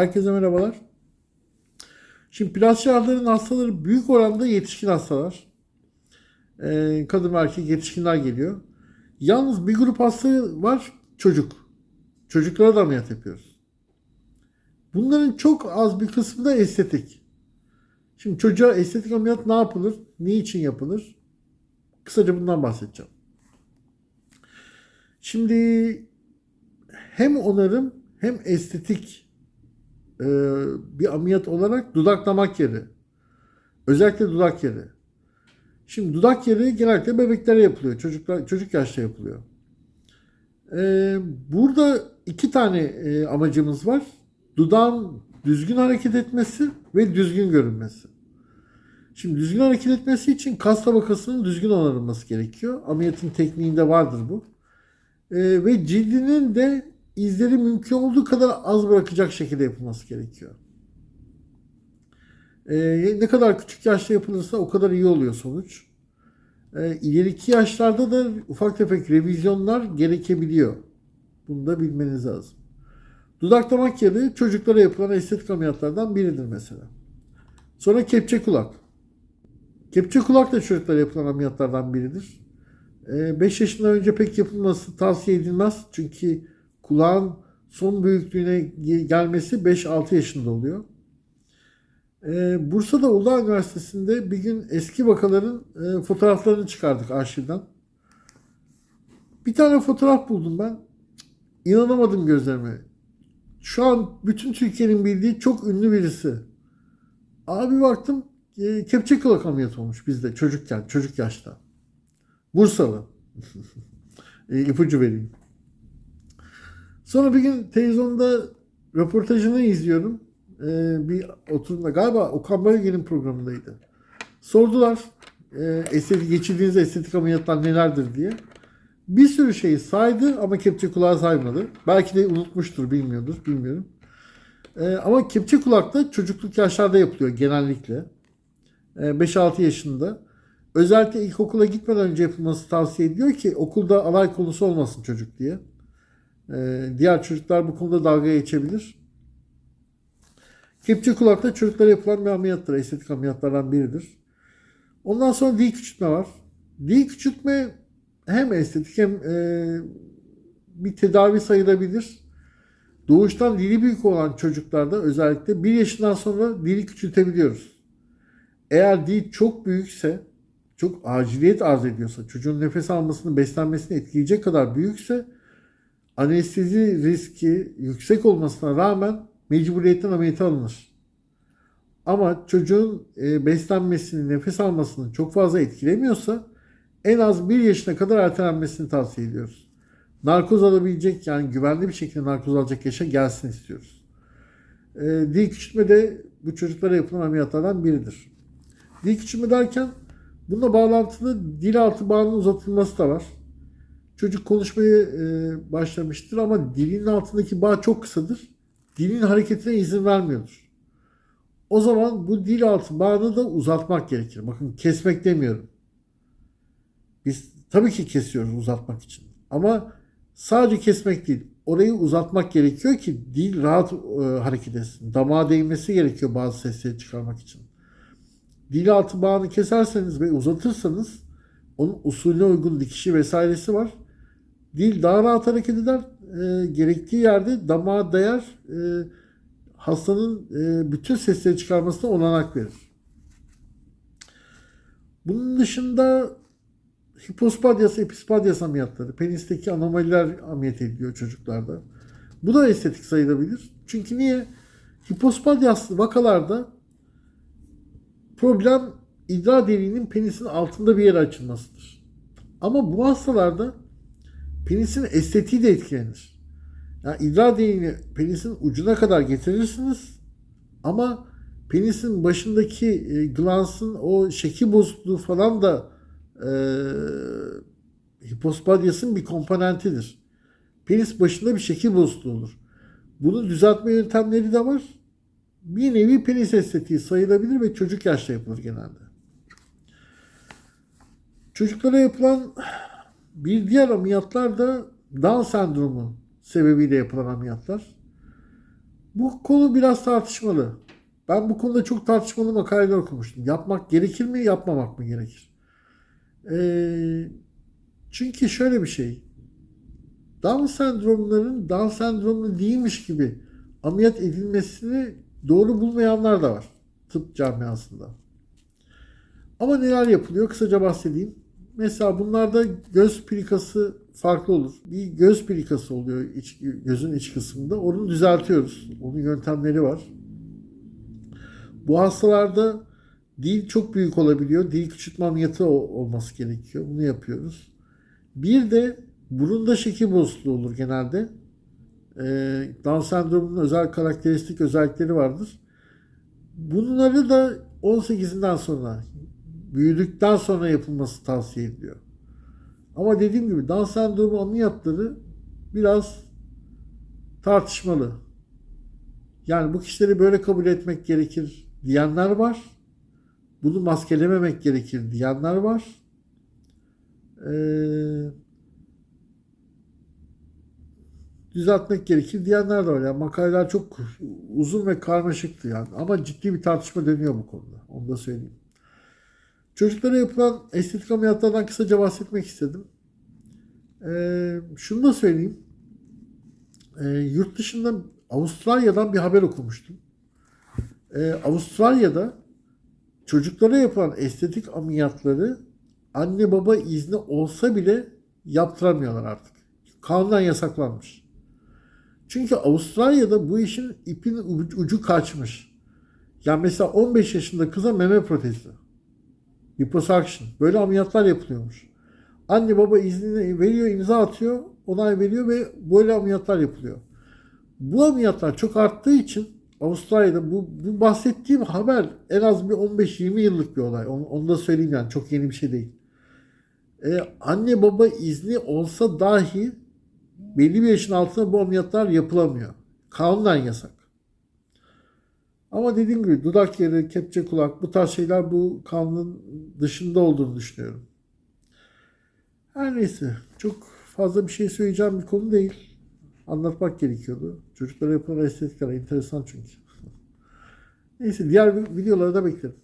Herkese merhabalar. Şimdi plastik cerrahların hastaları büyük oranda yetişkin hastalar. Ee, kadın ve erkek yetişkinler geliyor. Yalnız bir grup hasta var çocuk. Çocuklara da ameliyat yapıyoruz. Bunların çok az bir kısmı da estetik. Şimdi çocuğa estetik ameliyat ne yapılır? Niçin yapılır? Kısaca bundan bahsedeceğim. Şimdi hem onarım hem estetik e, bir ameliyat olarak dudak damak yeri. Özellikle dudak yeri. Şimdi dudak yeri genellikle bebeklere yapılıyor. Çocuklar çocuk yaşta yapılıyor. E, burada iki tane e, amacımız var. Dudağın düzgün hareket etmesi ve düzgün görünmesi. Şimdi düzgün hareket etmesi için kas tabakasının düzgün onarılması gerekiyor. Ameliyatın tekniğinde vardır bu. E, ve cildinin de izleri mümkün olduğu kadar az bırakacak şekilde yapılması gerekiyor. Ee, ne kadar küçük yaşta yapılırsa o kadar iyi oluyor sonuç. Ee, ileriki yaşlarda da ufak tefek revizyonlar gerekebiliyor. Bunu da bilmeniz lazım. Dudak damak yeri çocuklara yapılan estetik ameliyatlardan biridir mesela. Sonra kepçe kulak. Kepçe kulak da çocuklara yapılan ameliyatlardan biridir. 5 yaşından önce pek yapılması tavsiye edilmez. Çünkü kulağın son büyüklüğüne gelmesi 5-6 yaşında oluyor. Ee, Bursa'da Uludağ Üniversitesi'nde bir gün eski vakaların e, fotoğraflarını çıkardık arşivden. Bir tane fotoğraf buldum ben. İnanamadım gözlerime. Şu an bütün Türkiye'nin bildiği çok ünlü birisi. Abi baktım e, kepçe kulak ameliyatı olmuş bizde çocukken, çocuk yaşta. Bursalı. e, ipucu vereyim. Sonra bir gün televizyonda röportajını izliyorum. Ee, bir oturumda galiba Okan Bayülgen'in programındaydı. Sordular e, estetik, geçirdiğiniz estetik ameliyatlar nelerdir diye. Bir sürü şeyi saydı ama kepçe kulağı saymadı. Belki de unutmuştur, bilmiyordur, bilmiyorum. Ee, ama kepçe kulak da çocukluk yaşlarda yapılıyor genellikle. Ee, 5-6 yaşında. Özellikle ilkokula gitmeden önce yapılması tavsiye ediyor ki okulda alay konusu olmasın çocuk diye. Ee, diğer çocuklar bu konuda dalga geçebilir. Kepçe kulakta çocuklara yapılan bir ameliyattır. Estetik ameliyatlardan biridir. Ondan sonra dil küçültme var. Dil küçültme hem estetik hem e, bir tedavi sayılabilir. Doğuştan dili büyük olan çocuklarda özellikle bir yaşından sonra dili küçültebiliyoruz. Eğer dil çok büyükse, çok aciliyet arz ediyorsa, çocuğun nefes almasını, beslenmesini etkileyecek kadar büyükse anestezi riski yüksek olmasına rağmen mecburiyetten ameliyata alınır. Ama çocuğun e, beslenmesini, nefes almasını çok fazla etkilemiyorsa en az bir yaşına kadar ertelenmesini tavsiye ediyoruz. Narkoz alabilecek yani güvenli bir şekilde narkoz alacak yaşa gelsin istiyoruz. E, dil küçültme de bu çocuklara yapılan ameliyatlardan biridir. Dil küçültme derken bununla bağlantılı dil altı bağının uzatılması da var. Çocuk konuşmaya e, başlamıştır ama dilin altındaki bağ çok kısadır. Dilin hareketine izin vermiyordur. O zaman bu dil altı bağını da uzatmak gerekir. Bakın kesmek demiyorum. Biz tabii ki kesiyoruz uzatmak için. Ama sadece kesmek değil. Orayı uzatmak gerekiyor ki dil rahat e, hareket etsin. Damağa değmesi gerekiyor bazı sesleri çıkarmak için. Dil altı bağını keserseniz ve uzatırsanız onun usulüne uygun dikişi vesairesi var. Dil daha rahat hareket eder. E, gerektiği yerde damağa değer e, hastanın e, bütün sesleri çıkarmasına olanak verir. Bunun dışında hipospadyas, epispadyas ameliyatları, penisteki anomaliler ameliyat ediliyor çocuklarda. Bu da estetik sayılabilir. Çünkü niye? Hipospadyas vakalarda problem idrar deliğinin penisin altında bir yere açılmasıdır. Ama bu hastalarda penisin estetiği de etkilenir. Yani idrar deliğini penisin ucuna kadar getirirsiniz ama penisin başındaki e, glansın o şekil bozukluğu falan da e, hipospadyasın bir komponentidir. Penis başında bir şekil bozukluğu olur. Bunu düzeltme yöntemleri de var. Bir nevi penis estetiği sayılabilir ve çocuk yaşta yapılır genelde. Çocuklara yapılan bir diğer ameliyatlar da Down sendromu sebebiyle yapılan ameliyatlar. Bu konu biraz tartışmalı. Ben bu konuda çok tartışmalı makaleler okumuştum. Yapmak gerekir mi, yapmamak mı gerekir? Ee, çünkü şöyle bir şey. Down sendromların Down sendromlu değilmiş gibi ameliyat edilmesini doğru bulmayanlar da var tıp camiasında. Ama neler yapılıyor? Kısaca bahsedeyim. Mesela bunlarda göz plikası farklı olur. Bir göz plikası oluyor iç, gözün iç kısmında. Onu düzeltiyoruz. Onun yöntemleri var. Bu hastalarda dil çok büyük olabiliyor. Dil küçültme ameliyatı olması gerekiyor. Bunu yapıyoruz. Bir de burunda şekil bozukluğu olur genelde. Ee, Down sendromunun özel karakteristik özellikleri vardır. Bunları da 18'inden sonra büyüdükten sonra yapılması tavsiye ediliyor. Ama dediğim gibi Down sendromu ameliyatları biraz tartışmalı. Yani bu kişileri böyle kabul etmek gerekir diyenler var. Bunu maskelememek gerekir diyenler var. Ee, düzeltmek gerekir diyenler de var. Yani makaleler çok uzun ve karmaşıktı yani. Ama ciddi bir tartışma dönüyor bu konuda. Onu da söyleyeyim. Çocuklara yapılan estetik ameliyatlardan kısaca bahsetmek istedim. Ee, şunu da söyleyeyim. Ee, yurt dışında Avustralya'dan bir haber okumuştum. Ee, Avustralya'da çocuklara yapılan estetik ameliyatları anne baba izni olsa bile yaptıramıyorlar artık. Kanundan yasaklanmış. Çünkü Avustralya'da bu işin ipin ucu kaçmış. Yani mesela 15 yaşında kıza meme protezi. Liposuction. Böyle ameliyatlar yapılıyormuş. Anne baba iznini veriyor, imza atıyor, onay veriyor ve böyle ameliyatlar yapılıyor. Bu ameliyatlar çok arttığı için Avustralya'da bu, bu bahsettiğim haber en az bir 15-20 yıllık bir olay. Onu, onu da söyleyeyim yani çok yeni bir şey değil. Ee, anne baba izni olsa dahi belli bir yaşın altında bu ameliyatlar yapılamıyor. Kanunen yasak. Ama dediğim gibi dudak yeri, kepçe kulak bu tarz şeyler bu kanunun dışında olduğunu düşünüyorum. Her neyse çok fazla bir şey söyleyeceğim bir konu değil. Anlatmak gerekiyordu. Çocuklara yapılan estetikler enteresan çünkü. Neyse diğer videoları da beklerim.